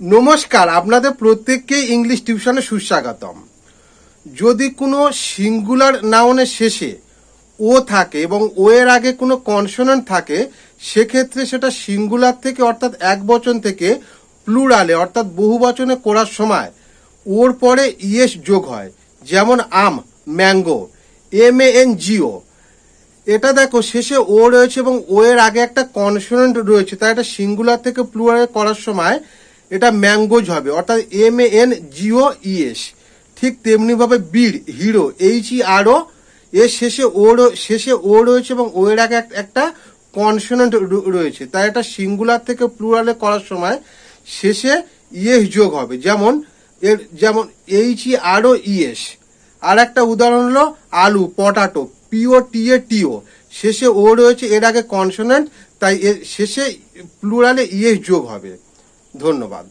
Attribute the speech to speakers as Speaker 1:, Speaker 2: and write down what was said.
Speaker 1: নমস্কার, আপনাদের প্রত্যেককে ইংলিশ টিউশনে সুস্বাগতম। যদি কোনো সিঙ্গুলার নাউনের শেষে ও থাকে এবং ও এর আগে কোনো কনসোনেন্ট থাকে, সেক্ষেত্রে সেটা সিঙ্গুলার থেকে অর্থাৎ এক বচন থেকে প্লুরালে, অর্থাৎ বহু বচনে করার সময় ওর পরে ইয়েস যোগ হয়, যেমন আম, mango M A N G O এটা দেখো, শেষে ও রয়েছে এবং ও এর আগে একটা কনসোনেন্ট রয়েছে, তাই এটা সিঙ্গুলার থেকে প্লুরালে করার সময় এটা ম্যাঙ্গোজ হবে, অর্থাৎ M A N G O E S ঠিক তেমনি ভাবে বিড, hero H E R O এর শেষে ও শেষে ও রয়েছে এবং ও এর আগে এক- একটা কনসোনেন্ট রয়েছে। তাই এটা সিঙ্গুলার থেকে প্লুরালে করার সময় শেষে ইএস যোগ হবে। যেমন এর, যেমন এইচ ই আর ও ইএস আর একটা উদাহরণ হলো আলু, পটাটো পিও টি এ টিও শেষে ও রয়েছে, এর আগে কনসোনেন্ট তাই এর শেষে প্লুরালে ইএস যোগ হবে। ধন্যবাদ।